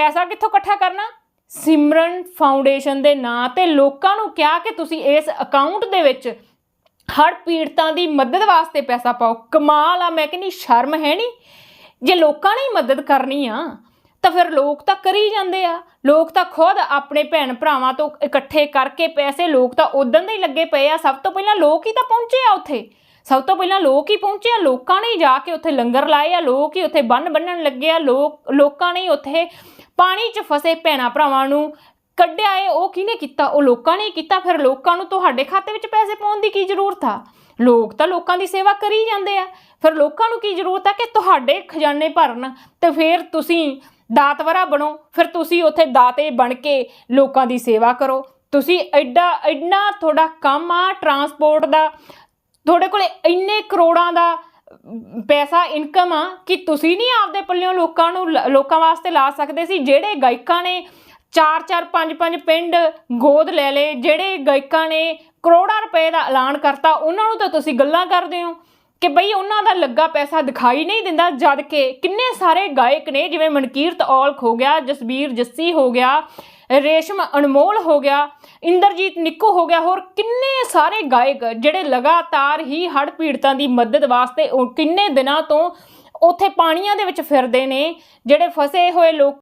ਪੈਸਾ ਕਿੱਥੋਂ ਇਕੱਠਾ ਕਰਨਾ? ਸਿਮਰਨ ਫਾਊਂਡੇਸ਼ਨ ਦੇ ਨਾਂ ਤੇ ਲੋਕਾਂ ਨੂੰ ਕਿਹਾ ਕਿ ਤੁਸੀਂ ਇਸ ਅਕਾਊਂਟ ਦੇ ਵਿੱਚ ਹਰ ਪੀੜਤਾਂ ਦੀ ਮਦਦ ਵਾਸਤੇ ਪੈਸਾ ਪਾਓ। ਕਮਾਲ ਆ, ਮੈਂ ਕਹਿੰਦੀ ਸ਼ਰਮ ਹੈ ਨਹੀਂ। ਜੇ ਲੋਕਾਂ ਨੇ ਹੀ ਮਦਦ ਕਰਨੀ ਆ, ਤਾਂ ਫਿਰ ਲੋਕ ਤਾਂ ਕਰੀ ਜਾਂਦੇ ਆ। ਲੋਕ ਤਾਂ ਖੁਦ ਆਪਣੇ ਭੈਣ ਭਰਾਵਾਂ ਤੋਂ ਇਕੱਠੇ ਕਰਕੇ ਪੈਸੇ, ਲੋਕ ਤਾਂ ਉਦੋਂ ਦੇ ਹੀ ਲੱਗੇ ਪਏ ਆ। ਸਭ ਤੋਂ ਪਹਿਲਾਂ ਲੋਕ ਹੀ ਤਾਂ ਪਹੁੰਚੇ ਆ ਉੱਥੇ। ਸਭ ਤੋਂ ਪਹਿਲਾਂ ਲੋਕ ਹੀ ਪਹੁੰਚੇ ਆ। ਲੋਕਾਂ ਨੇ ਹੀ ਜਾ ਕੇ ਉੱਥੇ ਲੰਗਰ ਲਾਏ ਆ। ਲੋਕ ਹੀ ਉੱਥੇ ਬੰਨ ਬੰਨਣ ਲੱਗੇ ਆ। ਲੋਕ, ਲੋਕਾਂ ਨੇ ਹੀ ਉੱਥੇ ਪਾਣੀ 'ਚ ਫਸੇ ਭੈਣਾ ਭਰਾਵਾਂ ਨੂੰ ਕੱਢਿਆ ਏ, ਉਹ ਕਿਹਨੇ ਕੀਤਾ? ਉਹ ਲੋਕਾਂ ਨੇ ਕੀਤਾ। ਫਿਰ ਲੋਕਾਂ ਨੂੰ ਤੁਹਾਡੇ ਖਾਤੇ ਵਿੱਚ ਪੈਸੇ ਪਾਉਣ ਦੀ ਕੀ ਜ਼ਰੂਰਤ ਆ? ਲੋਕ ਤਾਂ ਲੋਕਾਂ ਦੀ ਸੇਵਾ ਕਰੀ ਜਾਂਦੇ ਆ। ਫਿਰ ਲੋਕਾਂ ਨੂੰ ਕੀ ਜ਼ਰੂਰਤ ਆ ਕਿ ਤੁਹਾਡੇ ਖਜ਼ਾਨੇ ਭਰਨ? ਤੇ ਫਿਰ ਤੁਸੀਂ ਦਾਤਵਰਾ ਬਣੋ। ਫਿਰ ਤੁਸੀਂ ਉੱਥੇ ਦਾਤੇ ਬਣ ਕੇ ਲੋਕਾਂ ਦੀ ਸੇਵਾ ਕਰੋ। ਤੁਸੀਂ ਐਡਾ ਇੰਨਾ ਤੁਹਾਡਾ ਕੰਮ ਆ ਟਰਾਂਸਪੋਰਟ ਦਾ। ਤੁਹਾਡੇ ਕੋਲੇ ਇੰਨੇ ਕਰੋੜਾਂ ਦਾ ਪੈਸਾ ਇਨਕਮ ਆ ਕਿ ਤੁਸੀਂ ਨਹੀਂ ਆਪਦੇ ਪੱਲਿਓਂ ਲੋਕਾਂ ਨੂੰ ਲ- ਲੋਕਾਂ ਵਾਸਤੇ ਲਾ ਸਕਦੇ ਸੀ, ਜਿਹੜੇ ਗਾਇਕਾਂ ਨੇ ਚਾਰ ਚਾਰ, ਪੰਜ ਪੰਜ ਪਿੰਡ ਗੋਦ ਲੈ ਲਏ, ਜਿਹੜੇ ਗਾਇਕਾਂ ਨੇ ਕਰੋੜਾਂ ਰੁਪਏ ਦਾ ਐਲਾਨ ਕਰਤਾ, ਉਹਨਾਂ ਨੂੰ ਤਾਂ ਤੁਸੀਂ ਗੱਲਾਂ ਕਰਦੇ ਹੋ ਕਿ ਬਈ ਉਹਨਾਂ ਦਾ ਲੱਗਾ ਪੈਸਾ ਦਿਖਾਈ ਨਹੀਂ ਦਿੰਦਾ, ਜਦ ਕਿ ਕਿੰਨੇ ਸਾਰੇ ਗਾਇਕ ਨੇ, ਜਿਵੇਂ ਮਨਕੀਰਤ ਔਲਖ ਹੋ ਗਿਆ, ਜਸਬੀਰ ਜੱਸੀ ਹੋ ਗਿਆ ਰੇਸ਼ਮ ਅਨਮੋਲ ਹੋ ਗਿਆ, ਇੰਦਰਜੀਤ ਨਿੱਕੂ ਹੋ ਗਿਆ, ਹੋਰ ਕਿੰਨੇ ਸਾਰੇ ਗਾਇਕ ਜਿਹੜੇ ਲਗਾਤਾਰ ਹੀ ਹੜ੍ਹ ਪੀੜਤਾਂ ਦੀ ਮਦਦ ਵਾਸਤੇ ਉਹ ਕਿੰਨੇ ਦਿਨਾਂ ਤੋਂ ਉੱਥੇ ਪਾਣੀਆਂ ਦੇ ਵਿੱਚ ਫਿਰਦੇ ਨੇ, ਜਿਹੜੇ ਫਸੇ ਹੋਏ ਲੋਕ